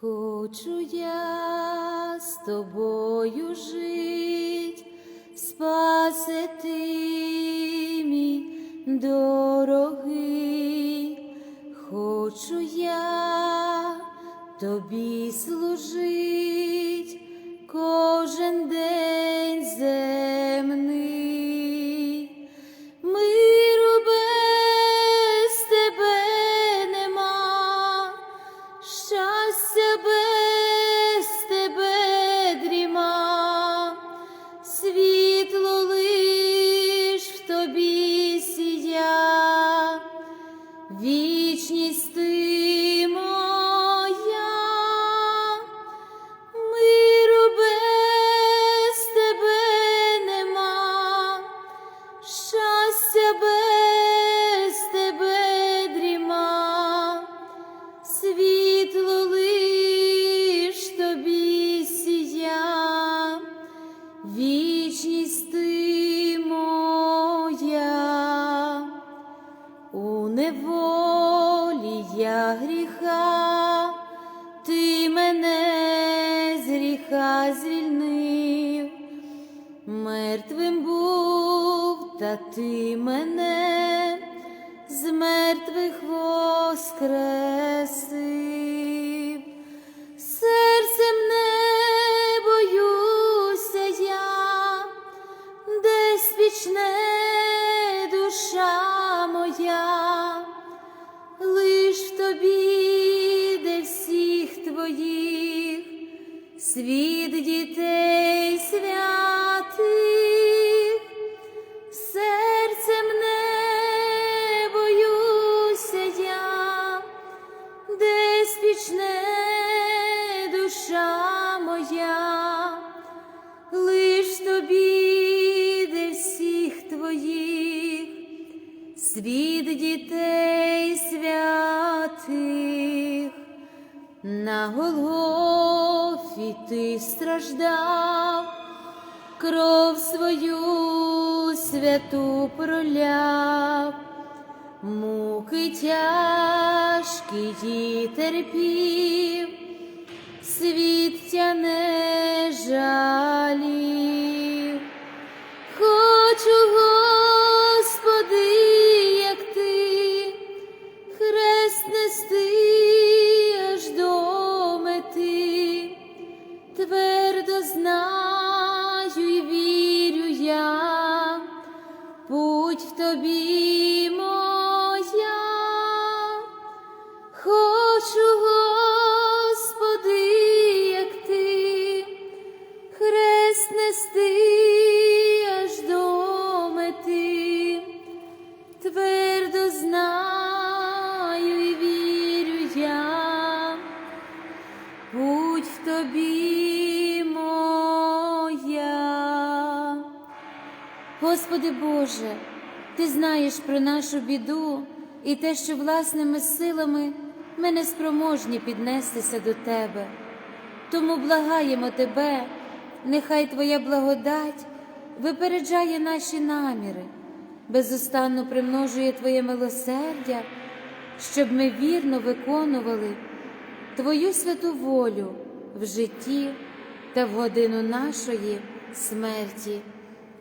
Хочу я з тобою жить, спасе ти мій дорогий, хочу я тобі служить кожен день звільнив, мертвим був, та ти мене з мертвих воскресив. Серцем не боюся я, десь вічне світ дітей святих, серцем не боюся я, десь вічне душа моя, лиш тобі, де всіх твоїх, світ дітей святих, на Голгофі ти страждав, кров свою святу проляв, муки тяжкі ті терпів, світ тя не жалів. Боже, Ти знаєш про нашу біду і те, що власними силами ми не спроможні піднестися до Тебе. Тому благаємо Тебе, нехай Твоя благодать випереджає наші наміри, безустанно примножує Твоє милосердя, щоб ми вірно виконували Твою святу волю в житті та в годину нашої смерті.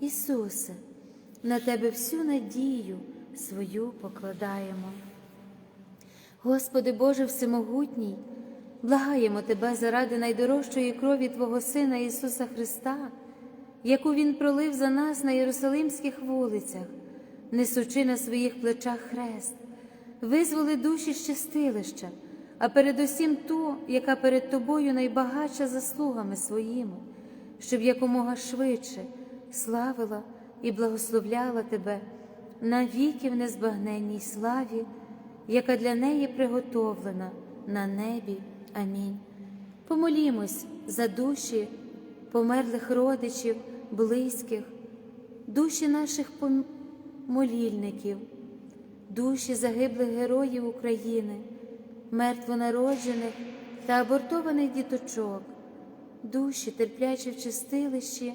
Ісусе, на Тебе всю надію свою покладаємо. Господи Боже Всемогутній, благаємо Тебе заради найдорожчої крові Твого Сина Ісуса Христа, яку Він пролив за нас на Єрусалимських вулицях, несучи на своїх плечах хрест, визволи душі щастилища, а передусім ту, яка перед Тобою найбагатша заслугами своїми, щоб якомога швидше славила і благословляла Тебе навіки в незбагненній славі, яка для неї приготовлена на небі. Амінь. Помолімось за душі померлих родичів, близьких, душі наших молільників, душі загиблих героїв України, мертвонароджених та абортованих діточок, душі терплячі в чистилищі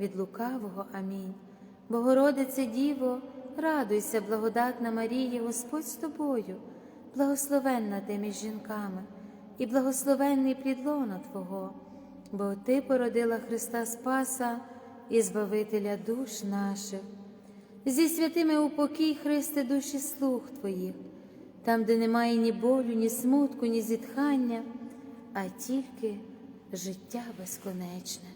від лукавого. Амінь. Богородице Діво, радуйся, благодатна Марія, Господь з тобою, благословенна ти між жінками, і благословенний плідлона Твого, бо Ти породила Христа Спаса і Збавителя душ наших. Зі святими упокій, Христе, душі слуг Твоїх, там, де немає ні болю, ні смутку, ні зітхання, а тільки життя безконечне.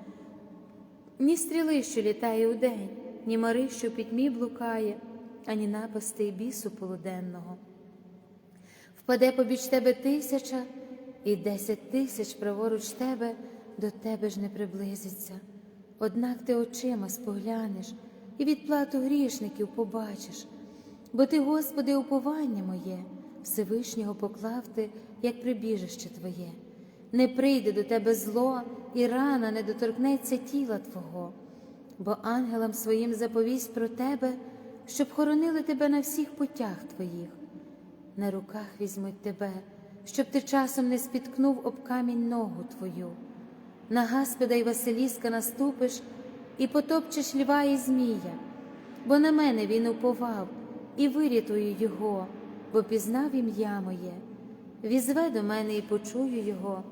ні стріли, що літає удень, ні мари, що пітьмі блукає, ані напасти бісу полуденного. Впаде побіч тебе тисяча, і десять тисяч праворуч тебе до тебе ж не приблизиться. Однак ти очима споглянеш і відплату грішників побачиш, бо ти, Господи, уповання моє, Всевишнього поклав ти, як прибіжище Твоє не прийде до тебе зло, і рана не доторкнеться тіла Твого, бо ангелам своїм заповість про тебе, щоб хоронили тебе на всіх путях Твоїх. На руках візьмуть тебе, щоб ти часом не спіткнув об камінь ногу Твою. На Гаспеда й Василіска наступиш і потопчеш льва і змія, бо на мене він уповав і вирятую його, бо пізнав ім'я моє. Візве до мене і почую його,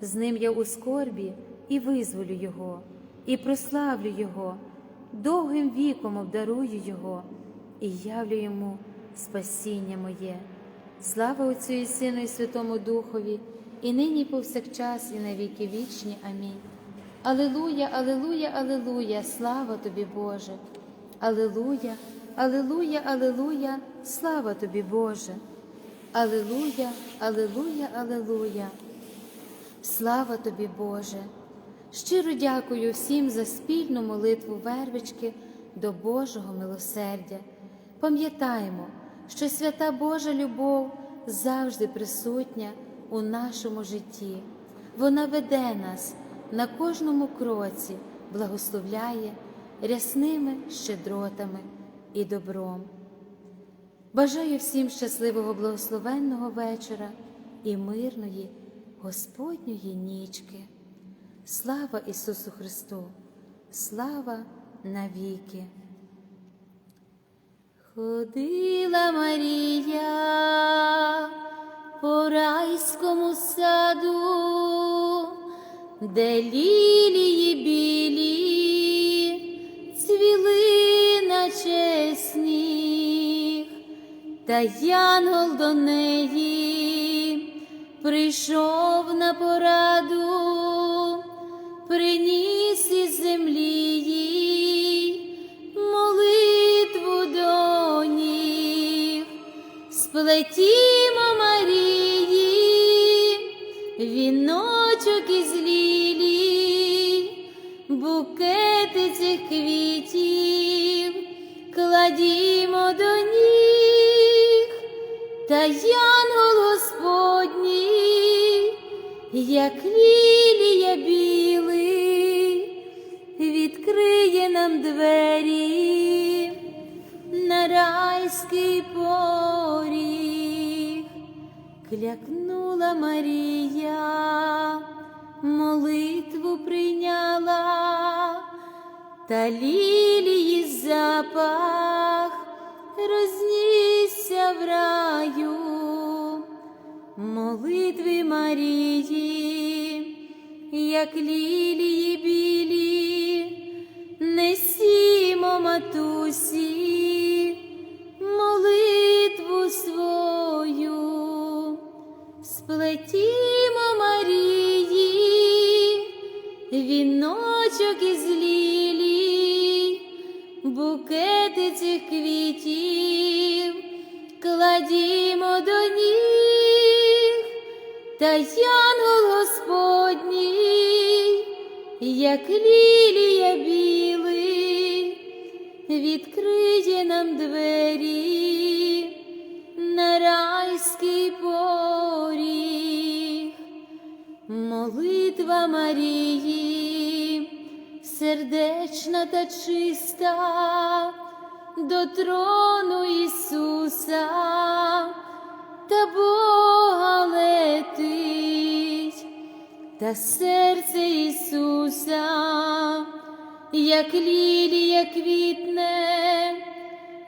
з ним я у скорбі і визволю Його, і прославлю Його, довгим віком обдарую Його і явлю йому спасіння моє. Слава Отцю і Сину, і Святому Духові, і нині, і повсякчас, і на віки вічні. Амінь. Алилуя, Алилуя, Алилуя, слава тобі, Боже. Алилуя, Алилуя, Алилуя, слава тобі, Боже. Алилуя, Алилуя, Алилуя. Слава тобі, Боже. Щиро дякую всім за спільну молитву вервички до Божого милосердя. Пам'ятаємо, що свята Божа любов завжди присутня у нашому житті. Вона веде нас на кожному кроці, благословляє рясними щедротами і добром. Бажаю всім щасливого благословенного вечора і мирної Господньої нічки. Слава Ісусу Христу! Слава навіки! Ходила Марія по райському саду, де лілії білі цвіли наче сніг, та янгол до неї прийшов на пораду, приніс із землі лілія білий, відкриє нам двері на райський поріг, клякнула Марія, молитву прийняла, та лілії запах рознісся в раю, молитви Марії, як лілії білі, несімо матусі, молитву свою, сплетімо Марії, віночок із лілій, букети цих квітів, кладімо до ніг, та янгол Господній, як лілія білий, відкриє нам двері на райський поріг. Молитва Марії, сердечна та чиста, до трону Ісуса, та Бога. Та серце Ісуса, як лілія квітне,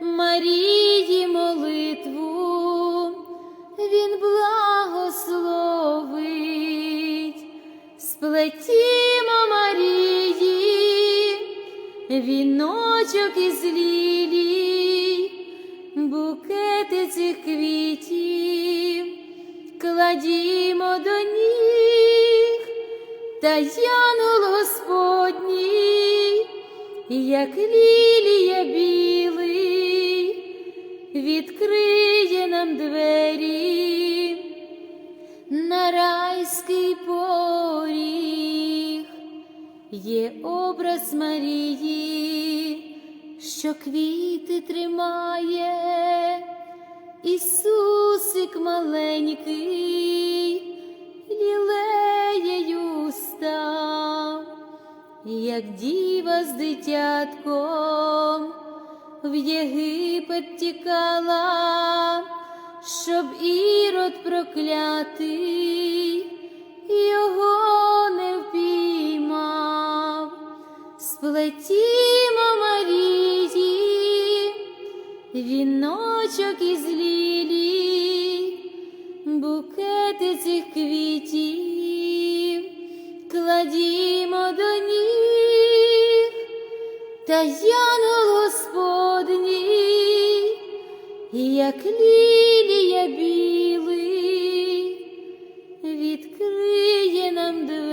Марії молитву, Він благословить, сплетімо Марії, віночок із лілій, букети цих квітів, кладімо до ніг, та янгол Господній, як лілія білий, відкриє нам двері на райський поріг. Є образ Марії, що квіти тримає, Ісусик маленький, став, як діва з дитятком в Єгипет тікала, щоб ірод проклятий його не впіймав. Сплетімо Марії, віночок із лілій, букети цих квітів, покладімо до ніг, та яну Господні як лілія білий, відкриє нам двері.